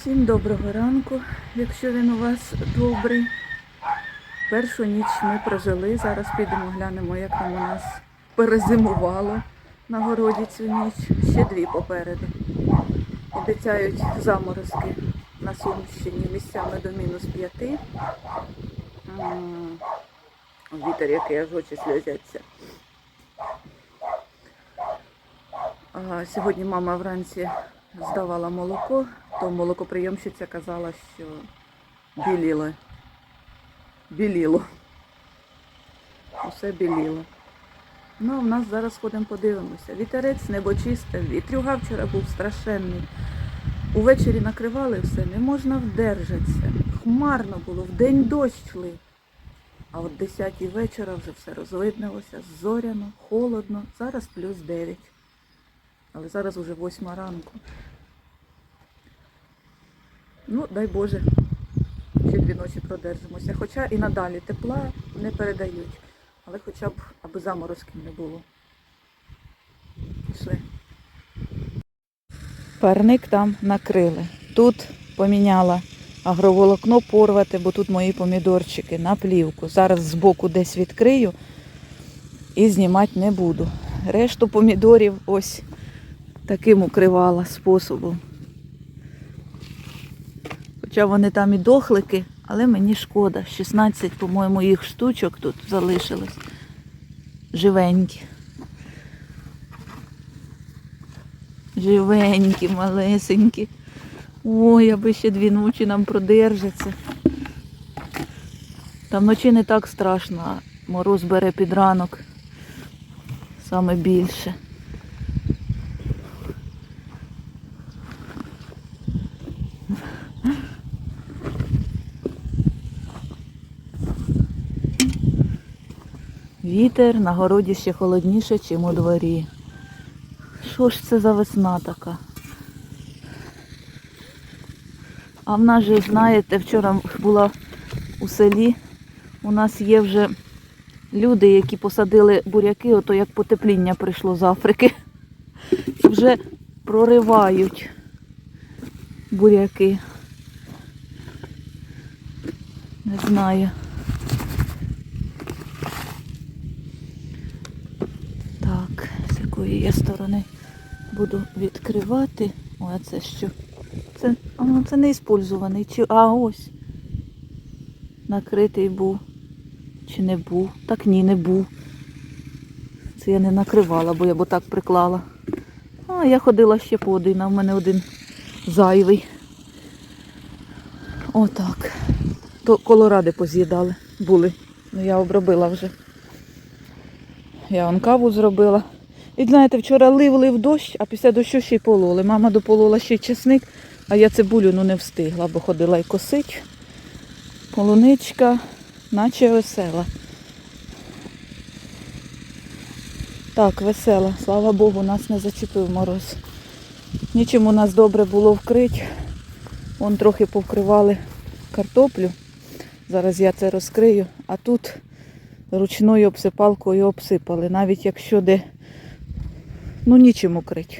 Всім доброго ранку, якщо він у вас добрий. Першу ніч ми прожили. Зараз підемо глянемо, як там у нас перезимувало на городі цю ніч. Ще дві попереду. Обіцяють заморозки на Сумщині місцями до мінус п'яти. Вітер, який аж очі сльозяться. Сьогодні мама вранці здавала молоко, то молокоприйомщиця казала, що біліло. Біліло. Усе біліло. Ну, а в нас зараз ходимо подивимося. Вітерець, небо вітрюга вчора був страшенний. Увечері накривали все, не можна вдержатися. Хмарно було, вдень дощ йшли. А от 10 вечора вже все розвиднилося, зоряно, холодно, зараз плюс 9. Але зараз уже 8 ранку. Ну, дай Боже, ще дві ночі продержимося. Хоча і надалі тепла не передають. Але хоча б аби заморозків не було. Пішли. Парник там накрили. Тут поміняла агроволокно порвати, бо тут мої помідорчики на плівку. Зараз збоку десь відкрию і знімати не буду. Решту помідорів ось таким укривала способом. Хоча вони там і дохлики, але мені шкода. 16, по-моєму, їх штучок тут залишилось. Живенькі. Живенькі, малесенькі. Ой, аби ще дві ночі нам продержаться. Там вночі не так страшно, а мороз бере під ранок. Саме більше. Вітер на городі ще холодніше, ніж у дворі. Що ж це за весна така? А в нас же, знаєте, вчора була у селі, у нас є вже люди, які посадили буряки, ото як потепління прийшло з Африки. Вже проривають буряки. Не знаю. Так, з якої я сторони буду відкривати. О, а це що? Це, а, це не іспользований. Чи, а ось. Накритий був. Чи не був? Так ні, не був. Це я не накривала, бо я б так приклала. А, я ходила ще по один, а в мене один зайвий. Отак. То колоради поз'їдали були. Ну я обробила вже. Я вон каву зробила. І знаєте, вчора лив лив дощ, а після дощу ще й пололи. Мама дополола ще чесник, а я цибулю ну, не встигла, бо ходила й косить. Полуничка, наче весела. Так, весела. Слава Богу, нас не зачепив мороз. Нічим у нас добре було вкрити. Вон трохи повкривали картоплю. Зараз я це розкрию, а тут ручною обсипалкою обсипали. Навіть якщо де, ну нічим укрити.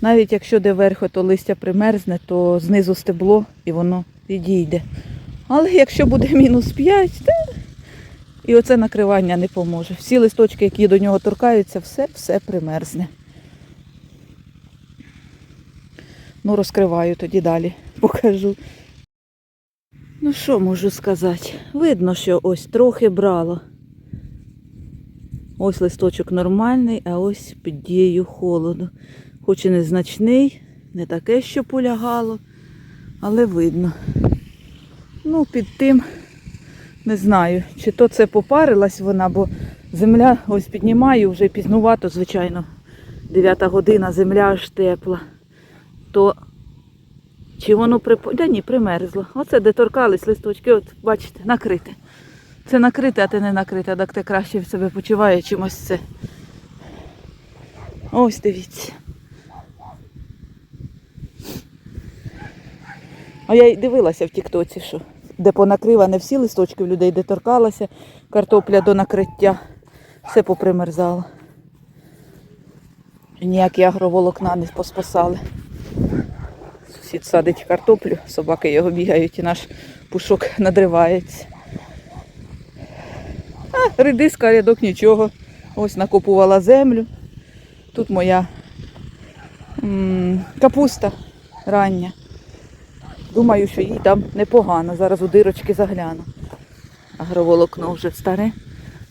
Навіть якщо де верху, то листя примерзне, то знизу стебло і воно підійде. Але якщо буде мінус 5, то і оце накривання не поможе. Всі листочки, які до нього торкаються, все, все примерзне. Ну, розкриваю тоді далі, покажу. Ну що можу сказати? Видно, що ось трохи брало. Ось листочок нормальний, а ось під дією холоду. Хоч і незначний, не таке, що полягало, але видно. Ну, під тим, не знаю, чи то це попарилась вона, бо земля ось піднімаю, вже пізнувато, звичайно. 9 година, земля аж тепла. То чи воно прип... Да ні, примерзло. Оце де торкались листочки, от бачите, накрите. Це накрите, а те не накрите, так ти краще в себе почуває чимось це. Ось дивіться. А я й дивилася в Тіктоці, що де понакрива не всі листочки в людей, де торкалася, картопля до накриття, все попримерзало. Ніякі агроволокна не поспасали. сусід садить картоплю, собаки його бігають і наш пушок надривається. А, редиска, рядок нічого. Ось накопувала землю. Тут моя м, капуста рання. Думаю, що їй там непогано. Зараз у дирочки загляну. Агроволокно вже старе.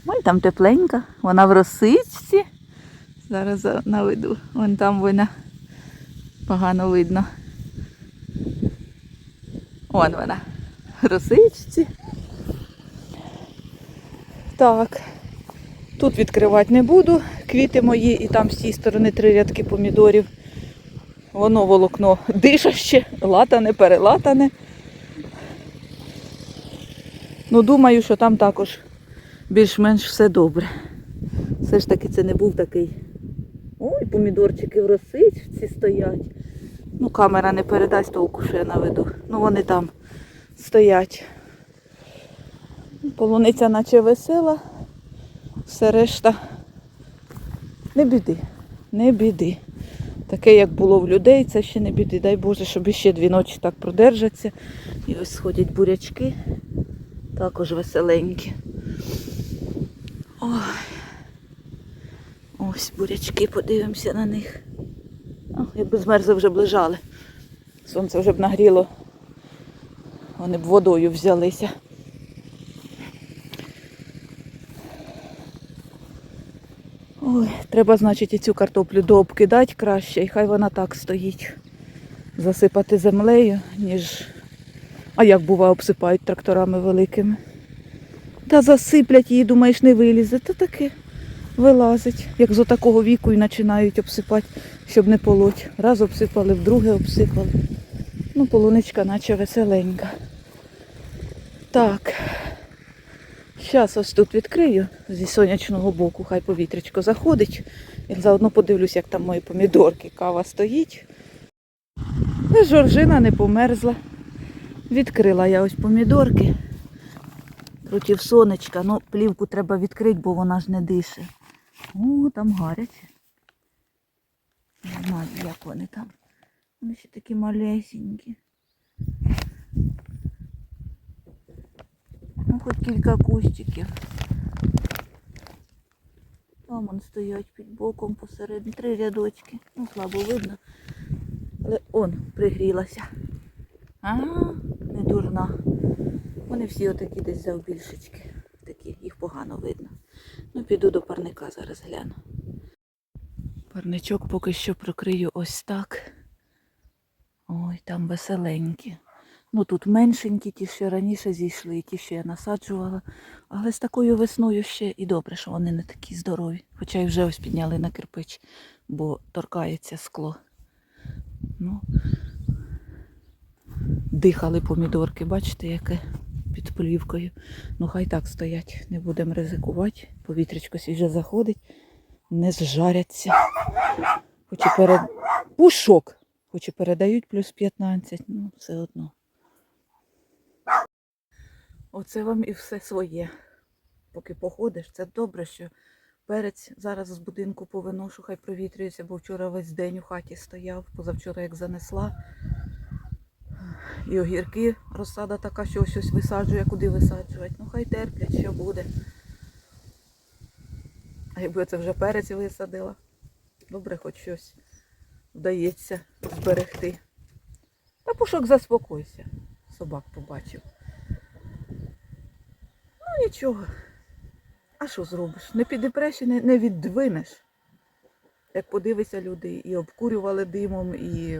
Ой, там тепленька, вона в росичці. Зараз за- наведу. Вон там вона погано видно. Вон вона. В росичці. Так. Тут відкривати не буду. Квіти мої і там з цієї сторони три рядки помідорів. Воно волокно дишаще, латане, перелатане. Ну, думаю, що там також більш-менш все добре. Все ж таки це не був такий. Ой, помідорчики в росичці стоять. Ну, камера не передасть толку, що я наведу. Ну, вони там стоять. Полуниця наче весела. Все решта. Не біди, не біди. Таке, як було в людей, це ще не біди. Дай Боже, щоб ще дві ночі так продержаться. І ось сходять бурячки. Також веселенькі. Ой. Ось бурячки, подивимося на них. О, якби змерзли вже б лежали. Сонце вже б нагріло. Вони б водою взялися. Ой, треба, значить, і цю картоплю дообкидати краще, і хай вона так стоїть. Засипати землею, ніж. А як буває, обсипають тракторами великими. Та засиплять її, думаєш, не вилізе. Та таке вилазить. Як з отакого віку і починають обсипати, щоб не полоть. Раз обсипали, вдруге обсипали. Ну, полуничка наче веселенька. Так. Зараз ось тут відкрию зі сонячного боку, хай повітрячко заходить. І заодно подивлюсь, як там мої помідорки. Кава стоїть. Жоржина не померзла. Відкрила я ось помідорки проти сонечка. Ну, плівку треба відкрити, бо вона ж не дише. О, там гаряче. Не знаю, як вони там. Вони ще такі малесенькі. Хоч кілька кущиків. Там вон стоять під боком посередині. Три рядочки. Ну, слабо видно. Але он пригрілася. А, не дурна. Вони всі отакі десь завбільшечки. Такі, їх погано видно. Ну, піду до парника зараз гляну. Парничок поки що прокрию ось так. Ой, там веселенькі. Ну тут меншенькі, ті, що раніше зійшли, і ті, що я насаджувала. Але з такою весною ще і добре, що вони не такі здорові. Хоча й вже ось підняли на кирпич, бо торкається скло. Ну, дихали помідорки, бачите, яке під плівкою. Ну хай так стоять, не будемо ризикувати. Повітрячко свіже заходить, не зжаряться. Хоч і перед... Пушок, хоч і передають плюс 15, ну все одно. Оце вам і все своє. Поки походиш, це добре, що перець зараз з будинку повиношу, хай провітрюється, бо вчора весь день у хаті стояв, позавчора як занесла. І огірки розсада така, що щось висаджує, куди висаджувати. Ну хай терплять, що буде. А якби це вже перець висадила, добре хоч щось вдається зберегти. Та пушок заспокойся. Собак побачив. Ну нічого. А що зробиш? Не підіпреш і не, не віддвинеш. Як подивися люди, і обкурювали димом, і,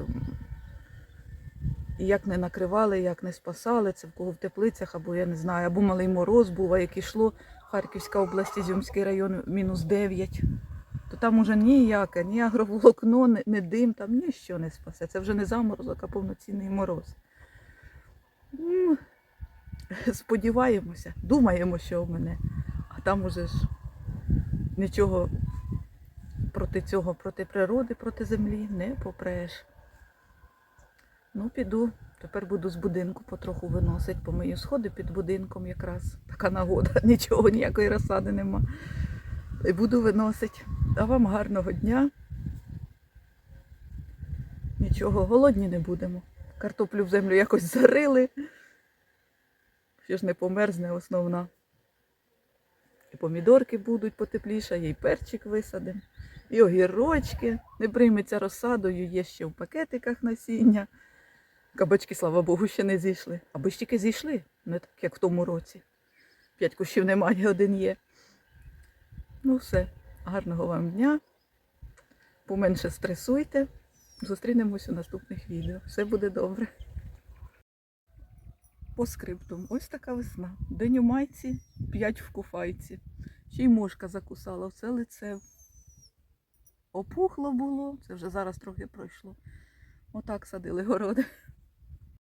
і як не накривали, як не спасали, це в кого в теплицях, або я не знаю, або малий мороз був, а як ішло Харківська область, Ізюмський район мінус 9, то там уже ніяке, ні агроволокно, ні, ні дим, там ніщо не спасе. Це вже не заморозок, а повноцінний мороз. Сподіваємося, думаємо, що в мене, а там уже ж нічого проти цього, проти природи, проти землі не попреш. Ну, піду. Тепер буду з будинку потроху виносити, помию сходи під будинком якраз. Така нагода, нічого, ніякої розсади нема. І буду виносити. А вам гарного дня. Нічого, голодні не будемо. Картоплю в землю якось зарили. Ще ж не померзне основна. І помідорки будуть потепліше, і перчик висадимо. І огірочки. Не прийметься розсадою, є ще в пакетиках насіння. Кабачки, слава Богу, ще не зійшли. Або ж тільки зійшли, не так, як в тому році. П'ять кущів немає, один є. Ну все. Гарного вам дня. Поменше стресуйте. Зустрінемось у наступних відео. Все буде добре. По скриптум. Ось така весна. День у майці, п'ять в куфайці. Ще й мошка закусала все лице. Опухло було, це вже зараз трохи пройшло. Отак садили городи.